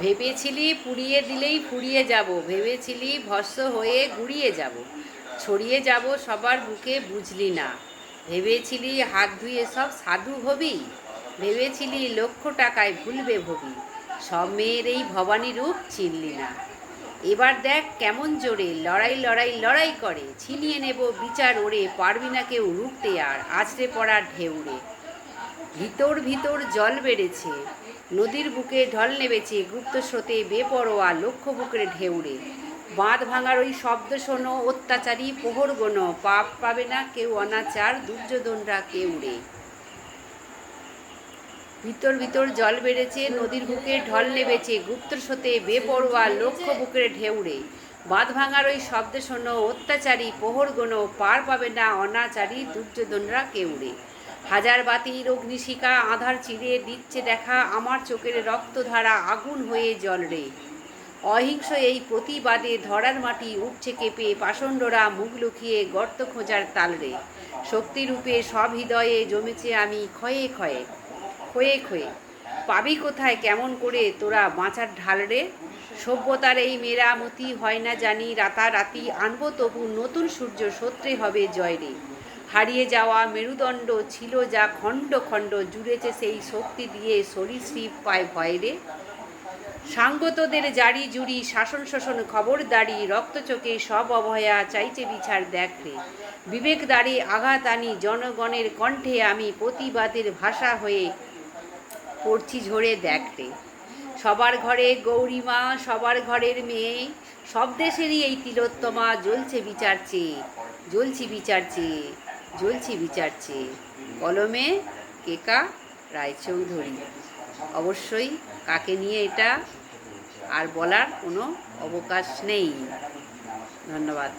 ভেবেছিলি পুড়িয়ে দিলেই ফুরিয়ে যাব, ভেবেছিলি ভস্ম হয়ে গুড়িয়ে যাব। ছড়িয়ে যাব সবার বুকে বুঝলি না। ভেবেছিলি হাত ধুয়ে সব সাধু হবি? ভেবেছিলি লক্ষ টাকায় ভুলবে ভবি? সব মেয়ের এই ভবানী রূপ চিনলি না। এবার দেখ কেমন জোরে লড়াই লড়াই লড়াই করে। ছিনিয়ে নেব বিচার ওরে, পারবি না কেউ রুখতে আর। আছড়ে পড়ার ঢেউড়ে ভিতর ভিতর জল বেড়েছে। নদীর বুকে ঢল নেমেছে গুপ্ত স্রোতে বেপরোয়া লক্ষ বুকের ঢেউড়ে বাঁধ ভাঙার ওই শব্দ শোনো, অত্যাচারী পোহর গোনো পাপ পাবে না কেউ অনাচার, দুর্যোধনরা কেউড়ে। ভিতর ভিতর জল বেড়েছে, নদীর বুকে ঢল নেমেছে গুপ্ত স্রোতে বেপরোয়া লক্ষ বুকের ঢেউড়ে বাঁধ ভাঙার ওই শব্দ শোনো, অত্যাচারী পোহর গোনো পার পাবে না অনাচারী, দুর্যোধনরা কেউড়ে। হাজার বাতির অগ্নিশিকা আধার চিড়ে দিচ্ছে দেখা, আমার চোখের রক্তধারা আগুন হয়ে জল রে। অহিংস এই প্রতিবাদে ধরার মাটি উঠছে কেঁপে পাষণ্ডরা মুখ লুকিয়ে গর্ত খোঁজার তাল রে। শক্তিরূপে সব হৃদয়ে জমেছে আমি ক্ষয়ে ক্ষয়ে ক্ষয়ে ক্ষয়ে। পাবি কোথায়, কেমন করে তোরা বাঁচার ঢাল রে? সভ্যতার এই মেরামতি হয় না জানি, রাতারাতি আনব তবু নতুন সূর্য সত্রে হবে জয় রে। হারিয়ে যাওয়া মেরুদণ্ড ছিল যা খণ্ড খণ্ড জুড়েছে সেই শক্তি দিয়ে সরীসৃপ পায় ভয়। রে সাঙ্গতদের জারি জুড়ি শাসন শোষণ খবরদারি রক্তচোখে সব অভয়া চাইছে বিচার দেখরে বিবেকদারি আঘাত আনি জনগণের কণ্ঠে আমি প্রতিবাদের ভাষা হয়ে পড়ছি ঝরে দেখরে সবার ঘরে গৌরীমা সবার ঘরের মেয়ে, সব দেশেরই এই তিলোত্তমা জ্বলছে বিচার চেয়ে, জ্বলছি বিচার চেয়ে। জ্বলছি বিচার কলমে কেকা রায়চৌধুরী। অবশ্যই কাকে নিয়ে এটা আর বলার কোনো অবকাশ নেই। ধন্যবাদ।